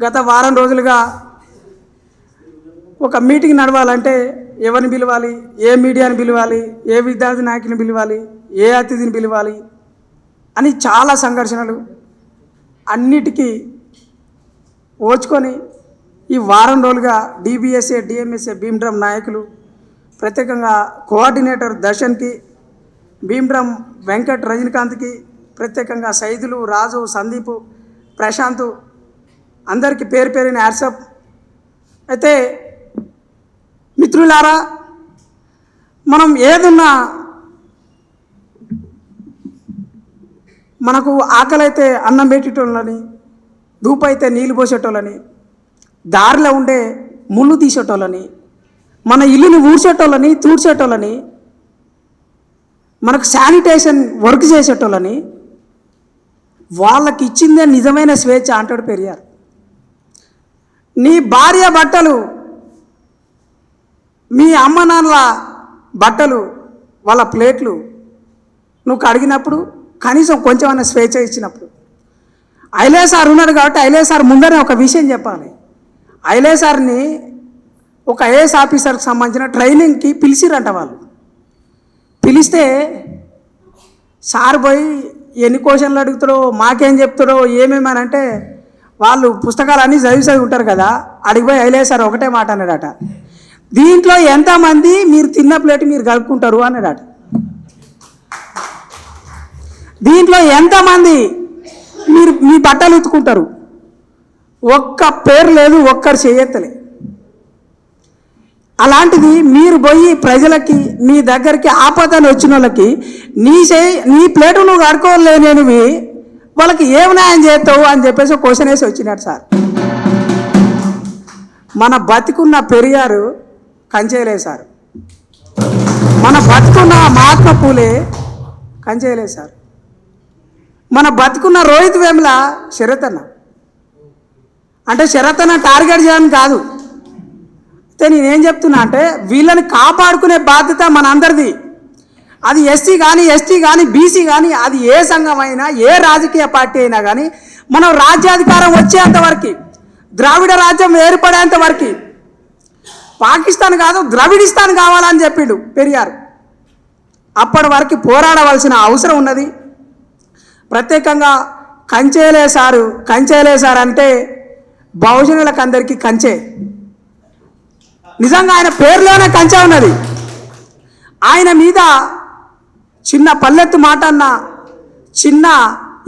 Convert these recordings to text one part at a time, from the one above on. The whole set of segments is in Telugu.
గత వారం రోజులుగా ఒక మీటింగ్ నడవాలంటే ఎవరిని పిలవాలి? ఏ మీడియాని పిలవాలి? ఏ విద్యార్థి నాయకుని పిలవాలి? ఏ అతిథిని పిలవాలి? అని చాలా సంఘర్షణలు అన్నిటికీ ఓచుకొని ఈ వారం రోజులుగా డిబిఎస్ఏ డిఎంఎస్ఏ భీమ్డ్రమ్ నాయకులు ప్రత్యేకంగా కోఆర్డినేటర్ దర్శన్కి భీమ్డ్రమ్ వెంకట్ రజనీకాంత్కి ప్రత్యేకంగా సైదులు రాజు సందీప్ ప్రశాంత్ అందరికీ పేరు పేరిన యాడ్సప్ అయితే మిత్రులారా మనం ఏదున్నా మనకు ఆకలి అయితే అన్నం పెట్టేటోళ్ళని ధూపు అయితే నీళ్ళు పోసేటోళ్ళని దారిలో ఉండే ముళ్ళు తీసేటోళ్ళని మన ఇల్లుని ఊడ్చేటోళ్ళని తూడ్చేటోళ్ళని మనకు శానిటేషన్ వర్క్ చేసేటోళ్ళని వాళ్ళకి ఇచ్చిందే నిజమైన స్వేచ్ఛ అంటాడు పెరియారు. నీ భార్య బట్టలు మీ అమ్మ నాన్నల బట్టలు వాళ్ళ ప్లేట్లు నువ్వు కడిగినప్పుడు కనీసం కొంచెమైనా స్వేచ్ఛ ఇచ్చినప్పుడు. ఐలే సార్ ఉన్నాడు కాబట్టి ఐలే సార్ ముందరే ఒక విషయం చెప్పాలి. ఐలే సార్ని ఒక ఐఏఎస్ ఆఫీసర్కి సంబంధించిన ట్రైనింగ్కి పిలిచిరంట వాళ్ళు. పిలిస్తే సార్ పోయి ఎన్ని క్వశ్చన్లు అడుగుతారో మాకేం చెప్తారో ఏమేమని? అంటే వాళ్ళు పుస్తకాలు అన్నీ చదివి చదివి ఉంటారు కదా అడిగిపోయి అయిలే ఒకటే మాట అన్నాడట. దీంట్లో ఎంతమంది మీరు తిన్న ప్లేట్ మీరు కలుపుకుంటారు అన్నాడట. దీంట్లో ఎంతమంది మీరు మీ బట్టలు ఉతుకుంటారు? ఒక్క పేరు లేదు ఒక్కరు చేయెత్తలే. అలాంటిది మీరు పోయి ప్రజలకి మీ దగ్గరికి ఆపదని వచ్చిన వాళ్ళకి నీ చే నీ ప్లేటు నువ్వు కడుకోలేనివి వాళ్ళకి ఏం న్యాయం చేస్తావు అని చెప్పేసి క్వశ్చన్ వేసి వచ్చినాడు సార్. మన బతికున్న పెరియారు కంచేలే సార్. మన బతుకున్న మహాత్మ పూలే కంచేయలే సార్. మన బతుకున్న రోహిత్ వేముల శరతన్న. అంటే శరతన్న టార్గెట్ చేయడం కాదు. అయితే నేనేం చెప్తున్నా అంటే వీళ్ళని కాపాడుకునే బాధ్యత మన అందరిది అది ఎస్సీ కానీ ఎస్టీ కానీ బీసీ కానీ అది ఏ సంఘం అయినా ఏ రాజకీయ పార్టీ అయినా కానీ మనం రాజ్యాధికారం వచ్చేంత వరకు ద్రావిడ రాజ్యం ఏర్పడేంత వరకు పాకిస్తాన్ కాదు ద్రవిడిస్తాన్ కావాలని చెప్పిండు పెరియారు. అప్పటి వరకు పోరాడవలసిన అవసరం ఉన్నది. ప్రత్యేకంగా కంచేలే సారు కంచేలే సార్ అంటే బహుజనులకు అందరికీ కంచే. నిజంగా ఆయన పేరులోనే కంచె ఉన్నది. ఆయన మీద చిన్న పల్లెత్తు మాట అన్న. చిన్న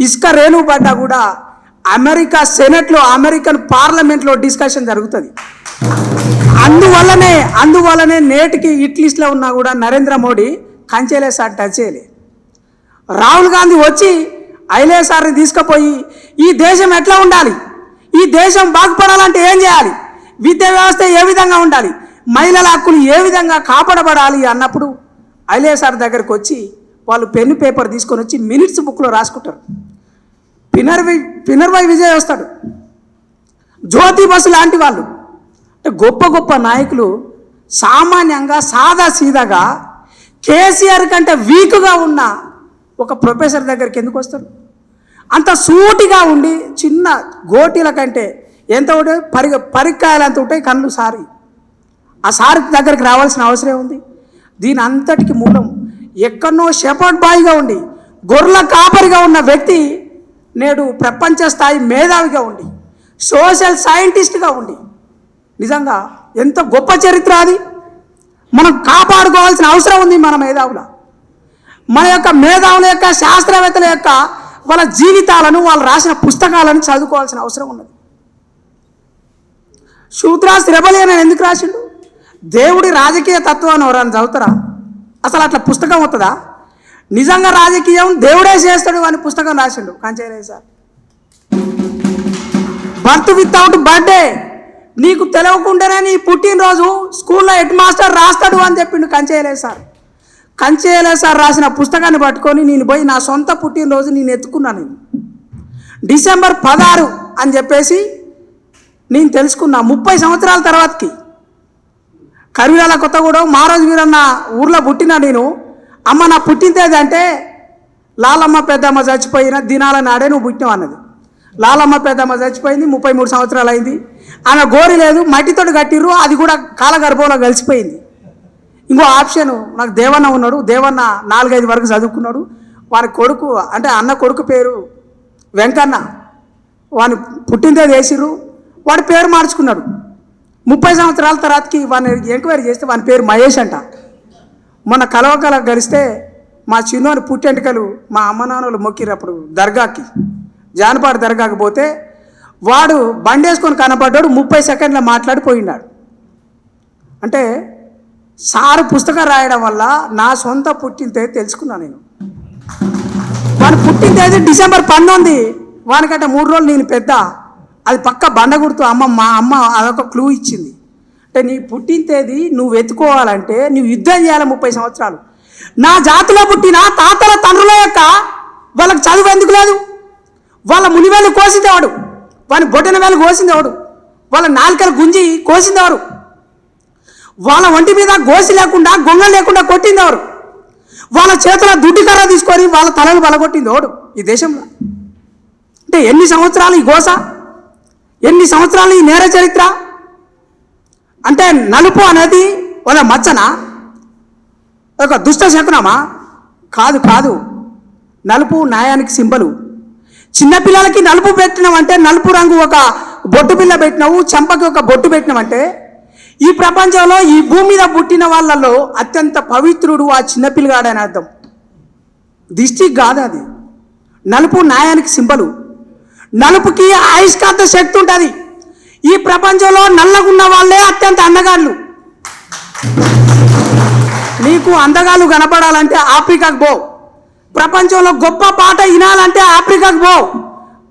ఇసుక రేణు పడ్డా కూడా అమెరికా సెనెట్లో అమెరికన్ పార్లమెంట్లో డిస్కషన్ జరుగుతుంది. అందువల్లనే అందువల్లనే నేటికి ఇట్లీస్ట్లో ఉన్నా కూడా నరేంద్ర మోడీ కంచేలే సార్ టచ్ చేయలే. రాహుల్ గాంధీ వచ్చి ఐలే సార్ని తీసుకుపోయి ఈ దేశం ఎట్లా ఉండాలి? ఈ దేశం బాగుపడాలంటే ఏం చేయాలి? విద్యా వ్యవస్థ ఏ విధంగా ఉండాలి? మహిళల హక్కులు ఏ విధంగా కాపాడబడాలి అన్నప్పుడు ఐలే సార్ దగ్గరికి వచ్చి వాళ్ళు పెన్ను పేపర్ తీసుకొని వచ్చి మినిట్స్ బుక్లో రాసుకుంటారు. పినర్వై పినర్వై విజయ్ వస్తాడు. జ్యోతి బస్సు లాంటి వాళ్ళు. అంటే గొప్ప గొప్ప నాయకులు సామాన్యంగా సాదా సీదాగా కేసీఆర్ కంటే వీక్గా ఉన్న ఒక ప్రొఫెసర్ దగ్గరికి ఎందుకు వస్తారు? అంత సూటిగా ఉండి చిన్న గోటీల కంటే ఎంత ఉంటే పరి పరికాయలు అంత ఉంటాయి కళ్ళు సారి. ఆ సారి దగ్గరికి రావాల్సిన అవసరం ఉంది దీని అంతటికి మూలం ఎక్కడనో షెపర్డ్ బాయ్గా ఉండి గొర్రెల కాపరిగా ఉన్న వ్యక్తి నేడు ప్రపంచ స్థాయి మేధావిగా ఉండి సోషల్ సైంటిస్ట్గా ఉండి. నిజంగా ఎంత గొప్ప చరిత్ర అది. మనం కాపాడుకోవాల్సిన అవసరం ఉంది మన మేధావుల. మన యొక్క మేధావుల యొక్క శాస్త్రవేత్తల యొక్క వాళ్ళ జీవితాలను వాళ్ళు రాసిన పుస్తకాలను చదువుకోవాల్సిన అవసరం ఉన్నది. శూద్రాస్ రెబలియన్ అని ఎందుకు రాసిండు? దేవుడి రాజకీయ తత్వాన్ని ఎవరైనా చదువుతారా? అసలు అట్లా పుస్తకం అవుతుందా నిజంగా రాజకీయం దేవుడే చేస్తాడు అని పుస్తకం రాసిండు కాంచేరయ్య సార్. Birth without birthday. నీకు తెలవకుండానే నీ పుట్టినరోజు స్కూల్లో హెడ్ మాస్టర్ రాస్తాడు అని చెప్పిండు కంచేయలే సార్. కంచేయలే సార్ రాసిన పుస్తకాన్ని పట్టుకొని నేను పోయి నా సొంత పుట్టినరోజు నేను ఎత్తుకున్నాను నేను. డిసెంబర్ పదహారు అని చెప్పేసి నేను తెలుసుకున్నా ముప్పై సంవత్సరాల తర్వాతకి. కరివేల కొత్తగూడెం మహారాజు వీరన్న ఊర్లో పుట్టిన నేను. అమ్మ నా పుట్టిన తేదీ అంటే లాలమ్మ పెద్దమ్మ చచ్చిపోయిన దినాల నాడే నువ్వు పుట్టినావు అన్నది. లాలమ్మ పెద్దమ్మ చచ్చిపోయింది ముప్పై మూడు సంవత్సరాలు అయింది. ఆమె గోరి లేదు మట్టితో కట్టిర్రు అది కూడా కాలగర్భంలో కలిసిపోయింది. ఇంకో ఆప్షన్ నాకు దేవన్న ఉన్నాడు దేవన్న నాలుగైదు వరకు చదువుకున్నాడు. వాని కొడుకు అంటే అన్న కొడుకు పేరు వెంకన్న. వాని పుట్టిందే వేసిర్రు? వాడి పేరు మార్చుకున్నాడు. ముప్పై సంవత్సరాల తర్వాతకి వాడిని ఎంక్వైరీ చేస్తే వాని పేరు మహేష్ అంట. మొన్న కలవకల కలిస్తే మా చిన్నోని పుట్టెంటుకలు మా అమ్మ నాన్నలు మొక్కిరప్పుడు దర్గాకి జానపాడు దర్గాకి పోతే వాడు బండేసుకొని కనపడ్డాడు ముప్పై సెకండ్ల మాట్లాడిపోయినాడు అంటే సారు పుస్తకం రాయడం వల్ల నా సొంత పుట్టింతే తెలుసుకున్నాను నేను. వాడు పుట్టిన తేదీ డిసెంబర్ పంతొమ్మిది వానికంటే మూడు రోజులు నేను పెద్ద. అది పక్క బండ గుర్తు అమ్మ మా అమ్మ అదొక క్లూ ఇచ్చింది. అంటే నీ పుట్టిన తేదీ నువ్వు వెతుకోవాలంటే నువ్వు యుద్ధం చేయాలి ముప్పై సంవత్సరాలు. నా జాతిలో పుట్టిన తాతల తండ్రుల యొక్క వాళ్ళకి చదువు ఎందుకు లేదు? వాళ్ళ మునివేలు కోసిందేవాడు వాని బొడ్డన వేలు కోసిందేవాడు వాళ్ళ నాలుకలు గుంజి కోసిందేవారు వాళ్ళ ఒంటి మీద గోసి లేకుండా గొంగ లేకుండా కొట్టిందేవారు వాళ్ళ చేతుల దుడ్డు కర్ర తీసుకొని వాళ్ళ తలలు బలగొట్టింది ఓడు ఈ దేశంలో. అంటే ఎన్ని సంవత్సరాలు ఈ గోస? ఎన్ని సంవత్సరాలు ఈ నేర చరిత్ర? అంటే నలుపు అనేది ఒక మచ్చన? ఒక దుష్ట శకునమా? కాదు కాదు. నలుపు న్యాయానికి సింబలు. చిన్నపిల్లలకి నలుపు పెట్టినామంటే నలుపు రంగు ఒక బొట్టు పిల్ల పెట్టినావు చెంపకి ఒక బొట్టు పెట్టినామంటే ఈ ప్రపంచంలో ఈ భూమి మీద పుట్టిన వాళ్ళలో అత్యంత పవిత్రుడు ఆ చిన్నపిల్లగాడని అర్థం. దిష్టి కాదు అది. నలుపు న్యాయానికి సింబలు. నలుపుకి ఆయుష్కాంత శక్తి ఉంటుంది. ఈ ప్రపంచంలో నల్లగున్న వాళ్ళే అత్యంత అందగాళ్ళు. నీకు అందగాళ్ళు కనపడాలంటే ఆఫ్రికాకు పో. ప్రపంచంలో గొప్ప పాట వినాలంటే ఆఫ్రికాకు పో.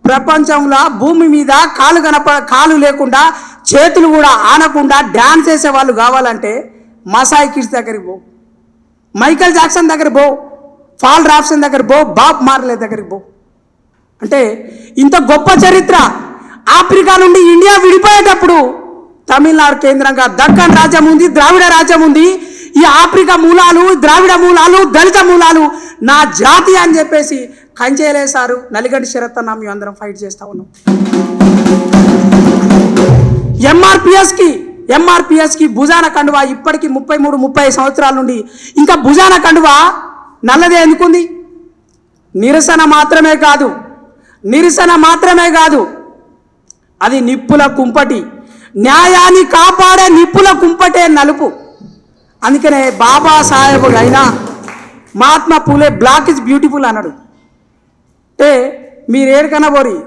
ప్రపంచంలో భూమి మీద కాలు కనప కాలు లేకుండా చేతులు కూడా ఆనకుండా డ్యాన్స్ చేసే వాళ్ళు కావాలంటే మసాయి కిడ్స్ దగ్గరికి పో. మైకల్ జాక్సన్ దగ్గర పో. ఫాల్ రాప్సన్ దగ్గర పో. బాబ్ మార్లే దగ్గరికి పో. అంటే ఇంత గొప్ప చరిత్ర ఆఫ్రికా నుండి ఇండియా విడిపోయేటప్పుడు తమిళనాడు కేంద్రంగా దక్కన్ రాజ్యం ఉంది ద్రావిడ రాజ్యం ఉంది ఈ ఆఫ్రికా మూలాలు ద్రావిడ మూలాలు దళిత మూలాలు నా జాతి అని చెప్పేసి కంచేలేశారు నలిగడ్డి శరత్ మేము అందరం ఫైట్ చేస్తా ఉన్నాం. ఎంఆర్పిఎస్కి ఎంఆర్పిఎస్కి భుజాన కండువా ఇప్పటికి ముప్పై మూడు ముప్పై సంవత్సరాల నుండి. ఇంకా భుజాన కండువా నల్లదే ఎందుకుంది? నిరసన మాత్రమే కాదు. నిరసన మాత్రమే కాదు అది నిప్పుల కుంపటి. న్యాయాన్ని కాపాడే నిప్పుల కుంపటే నలుపు. అందుకనే బాబాసాహెబ్ అయినా Mahatma Phule black is beautiful అన్నాడు. అంటే మీరు ఏడికన్నా పోరి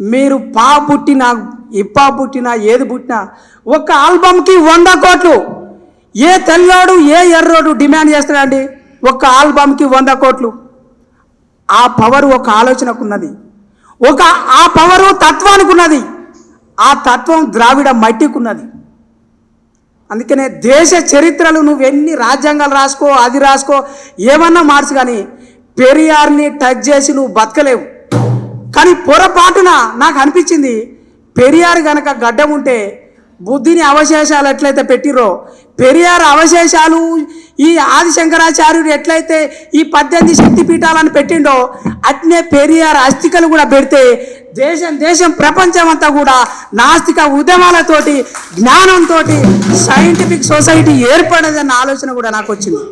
మీరు పా పుట్టిన ఇప్పా పుట్టినా ఏది పుట్టినా ఒక ఆల్బమ్కి వంద కోట్లు. ఏ తెల్లోడు ఏ ఎర్రోడు డిమాండ్ చేస్తాడండి ఒక ఆల్బమ్కి వంద కోట్లు. ఆ పవర్ ఒక ఆలోచనకు ఉన్నది ఒక ఆ పవరు తత్వానికి ఉన్నది ఆ తత్వం ద్రావిడ మట్టికున్నది. అందుకనే దేశ చరిత్రలు నువ్వు ఎన్ని రాజ్యాంగాలు రాసుకో అది రాసుకో ఏమన్నా మార్చు కానీ పెరియార్ని టచ్ చేసి నువ్వు బతకలేవు. కానీ పొరపాటున నాకు అనిపించింది పెరియార్ గనక గడ్డం ఉంటే బుద్ధిని అవశేషాలు ఎట్లయితే పెట్టిరో పెరియార్ అవశేషాలు ఈ ఆదిశంకరాచార్యుడు ఎట్లయితే ఈ పద్దెనిమిది శక్తి పీఠాలను పెట్టిండో అట్నే పెరియార్ అస్థికలు కూడా పెడితే దేశం దేశం ప్రపంచం అంతా కూడా నాస్తిక ఉద్యమాలతోటి జ్ఞానంతో సైంటిఫిక్ సొసైటీ ఏర్పడదన్న ఆలోచన కూడా నాకు వచ్చింది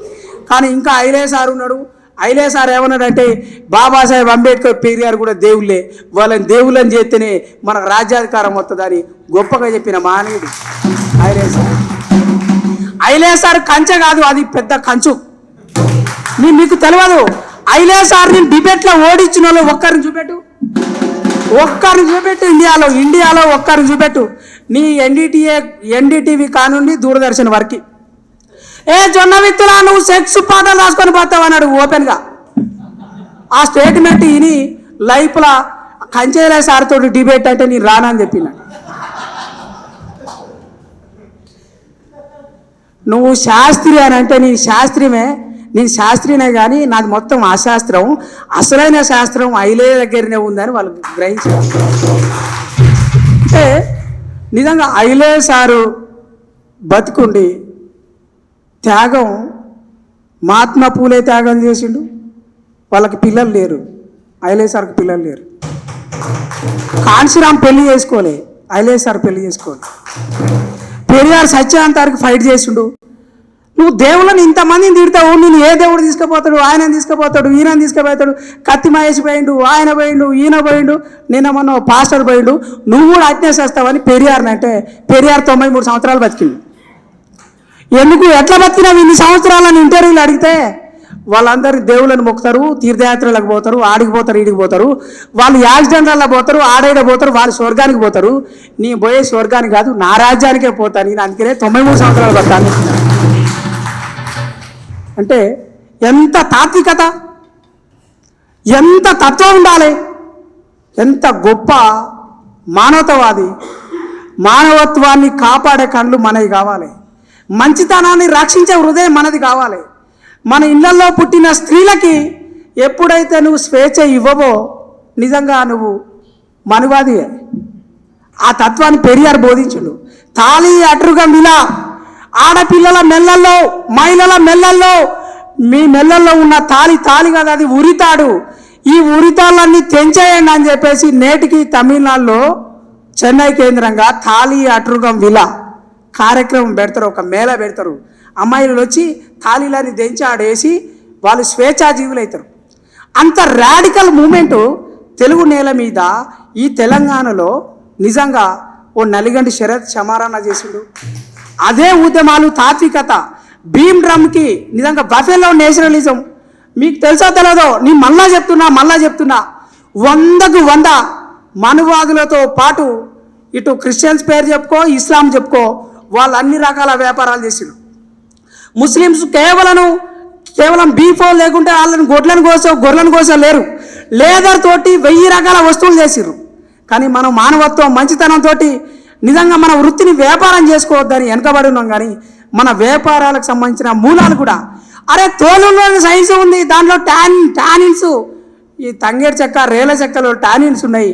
కానీ ఇంకా ఐలే సార్ ఉన్నాడు. అయినా సార్ ఏమన్నాడంటే బాబాసాహెబ్ అంబేద్కర్ పెరియార్ కూడా దేవుళ్ళే. వాళ్ళని దేవుళ్ళని చేస్తేనే మనకు రాజ్యాధికారం వస్తుందని గొప్పగా చెప్పిన మానవుడు. ఐలే సార్. అయినా సార్ కంచె కాదు అది పెద్ద కంచు. నీ మీకు తెలియదు అయినా సార్ నేను డిబేట్లో ఓడించిన వాళ్ళు ఒక్కరిని చూపెట్టు. ఒక్కరిని చూపెట్టు ఇండియాలో ఇండియాలో ఒక్కరిని చూపెట్టు. నీ ఎన్డీటీఏ ఎన్డీటీవీ కానుండి దూరదర్శన్ వరకు. ఏ జొన్న విత్తులా నువ్వు సెక్స్ పాటలు రాసుకొని పోతావు అన్నాడు ఓపెన్గా. ఆ స్టేట్మెంట్ విని లైఫ్లా కంచేలే సార్తో డిబేట్ అంటే నేను రానని చెప్పిన. నువ్వు శాస్త్రి అని అంటే నీ శాస్త్రమే నేను శాస్త్రినే కానీ నాది మొత్తం అశాస్త్రం అసలైన శాస్త్రం ఐలే దగ్గరనే ఉందని వాళ్ళు గ్రహించారు. అంటే నిజంగా ఐలే సారు బతుకుండి త్యాగం మహాత్మా పూలే త్యాగం చేసిండు. వాళ్ళకి పిల్లలు లేరు. ఐలే సార్కి పిల్లలు లేరు. కాన్సీరామ్ పెళ్ళి చేసుకోలే. ఐలేసార్ పెళ్ళి చేసుకోలే. పెరియార్ సత్యాంతారికి ఫైట్ చేసిండు. నువ్వు దేవుళ్ళని ఇంతమందిని తిడతావు నేను ఏ దేవుడు తీసుకుపోతాడు? ఆయన తీసుకుపోతాడు? ఈయన తీసుకుపోతాడు? కత్తి మహేష్ పోయిండు ఆయన పోయిండు ఈయన పోయిండు నిన్న మొన్న పాస్టర్ పోయిండు. నువ్వు కూడా అజ్ఞేసేస్తావని పెరియార్ని అంటే పెరియార్ తొంభై మూడు సంవత్సరాలు బతికిండు. ఎందుకు ఎట్లా బతికినావు? ఇన్ని సంవత్సరాలని ఇంటర్వ్యూలు అడిగితే వాళ్ళందరూ దేవుళ్ళని మొక్కుతారు తీర్థయాత్రలకు పోతారు ఆడికి పోతారు ఈడికి పోతారు. వాళ్ళు యాక్సిడెంట్లలో పోతారు ఆడైడ పోతారు వాళ్ళు స్వర్గానికి పోతారు. నీ పోయే స్వర్గానికి కాదు నా రాజ్యానికే పోతాను నేను అందుకనే తొంభై మూడు సంవత్సరాలు పడతాను అంటే ఎంత తాత్వికత ఎంత తత్వం ఉండాలి ఎంత గొప్ప మానవతవాది మానవత్వాన్ని కాపాడే కళ్ళు మనవి కావాలి. మంచితనాన్ని రక్షించే హృదయం మనది కావాలి. మన ఇళ్ళలో పుట్టిన స్త్రీలకి ఎప్పుడైతే నువ్వు స్వేచ్ఛ ఇవ్వవో నిజంగా నువ్వు మనువాదివే. ఆ తత్వాన్ని పెరియారు బోధించుడు. తాళి అటుగా మిలా ఆడపిల్లల మెల్లల్లో మహిళల మెల్లల్లో మీ మెల్లల్లో ఉన్న తాళి తాళి కదా అది ఉరితాడు. ఈ ఉరితాళ్ళన్నీ తెంచేయండి అని చెప్పేసి నేటికి తమిళనాడులో చెన్నై కేంద్రంగా తాళి అటురుగం విలా కార్యక్రమం పెడతారు ఒక మేళ పెడతారు. అమ్మాయిలు వచ్చి తాళీలని దించి ఆడేసి వాళ్ళు స్వేచ్ఛాజీవులు అవుతారు అంత రాడికల్ మూమెంటు తెలుగు నేల మీద ఈ తెలంగాణలో నిజంగా ఓ నలిగంటి శరత్ క్షమారాణ చేసిండు. అదే ఉద్యమాలు తాత్వికత. భీమ్ డ్రమ్కి నిజంగా బఫెలో నేషనలిజం. మీకు తెలుసో తెలియదో నీ మళ్ళా చెప్తున్నా మళ్ళా చెప్తున్నా. వందకు వంద మనువాదులతో పాటు ఇటు క్రిస్టియన్స్ పేరు చెప్పుకో ఇస్లాం చెప్పుకో వాళ్ళు అన్ని రకాల వ్యాపారాలు చేసిండు ముస్లిమ్స్ కేవలం కేవలం బీఫో లేకుంటే వాళ్ళని గొడ్లను కోసో గొర్రెలను కోసో లేరు. లేదర్ తోటి వెయ్యి రకాల వస్తువులు చేసిర్రు. కానీ మనం మానవత్వం మంచితనంతో నిజంగా మన వృత్తిని వ్యాపారం చేసుకోవద్దని వెనకబడి ఉన్నాం కానీ మన వ్యాపారాలకు సంబంధించిన మూలాలు కూడా. అరే తోలులోని సైన్స్ ఉంది. దాంట్లో టాన్ టానిన్స్ ఈ తంగేడు చెక్క రేల చెక్కలో టానిన్స్ ఉన్నాయి.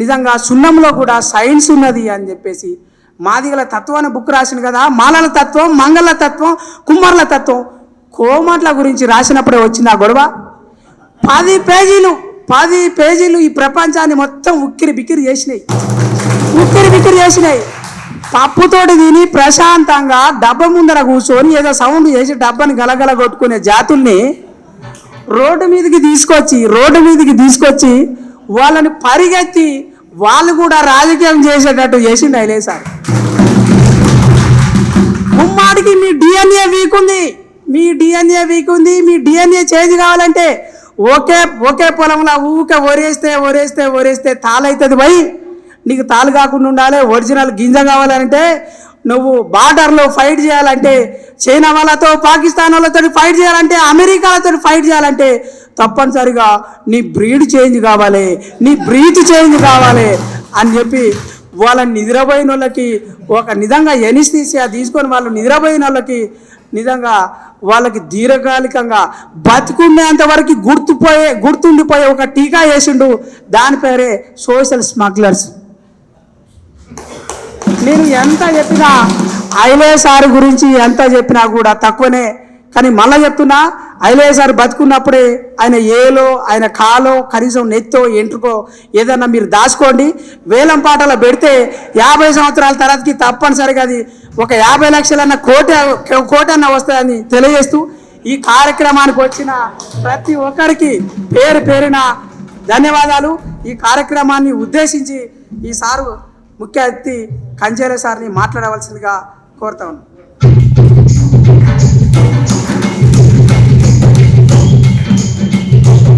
నిజంగా సున్నంలో కూడా సైన్స్ ఉన్నది అని చెప్పేసి మాదిగల తత్వాన్ని బుక్ రాసింది కదా మాలల తత్వం మంగళ తత్వం కుమ్మర్ల తత్వం. కోమట్ల గురించి రాసినప్పుడే వచ్చింది ఆ గొడవ. పది పేజీలు పది పేజీలు ఈ ప్రపంచాన్ని మొత్తం ఉక్కిరి బిక్కిరి చేసినాయి. ఉక్కిరి బిక్కిరి చేసినాయి. పప్పుతోటి తిని ప్రశాంతంగా డబ్బ ముందర కూర్చొని ఏదో సౌండ్ చేసి డబ్బని గలగల కొట్టుకునే జాతుల్ని రోడ్డు మీదకి తీసుకొచ్చి రోడ్డు మీదకి తీసుకొచ్చి వాళ్ళని పరిగెత్తి వాళ్ళు కూడా రాజకీయం చేసేటట్టు చేసిండు అయిలే సార్. ముమ్మాడికి మీ డిఎన్ఏ వీక్ ఉంది. మీ డిఎన్ఏ వీక్ ఉంది. మీ డిఎన్ఏ చేంజ్ కావాలంటే ఒకే ఒకే పొలంలో ఊకే ఒరేస్తే ఒరేస్తే ఒరేస్తే తాళవుతుంది పోయి నీకు తాలు కాకుండా ఉండాలి ఒరిజినల్ గింజ కావాలంటే నువ్వు బార్డర్లో ఫైట్ చేయాలంటే చైనా వాళ్ళతో పాకిస్తాన్ వాళ్ళతో ఫైట్ చేయాలంటే అమెరికాలతో ఫైట్ చేయాలంటే తప్పనిసరిగా నీ బ్రీడ్ చేంజ్ కావాలి నీ బ్రీత్ చేంజ్ కావాలి అని చెప్పి వాళ్ళని నిద్రపోయిన వాళ్ళకి ఒక నిజంగా ఎనిస్తీసియా తీసుకొని వాళ్ళు నిద్రపోయిన వాళ్ళకి నిజంగా వాళ్ళకి దీర్ఘకాలికంగా బతికుండేంత వరకు గుర్తుపోయే గుర్తుండిపోయే ఒక టీకా వేసిండు. దాని పేరే సోషల్ స్మగ్లర్స్. నేను ఎంత చెప్పినా ఐలే సార్ గురించి ఎంత చెప్పినా కూడా తక్కువనే. కానీ మళ్ళీ చెప్తున్నా ఐలే సార్ బతుకున్నప్పుడే ఆయన ఏలో ఆయన కాలో కనీసం నెత్తో ఎంట్రుకో. ఏదన్నా మీరు దాచుకోండి. వేలం పాటలో పెడితే యాభై సంవత్సరాల తర్వాతకి తప్పనిసరిగా అది ఒక యాభై లక్షలన్న కోటి కోటి అన్న వస్తాయని తెలియజేస్తూ ఈ కార్యక్రమానికి వచ్చిన ప్రతి ఒక్కరికి పేరు పేరిన ధన్యవాదాలు. ఈ కార్యక్రమాన్ని ఉద్దేశించి ఈ సారు ముఖ్య అతిథి కంచేరే సార్ని మాట్లాడవలసిందిగా కోరుతా ఉన్నాను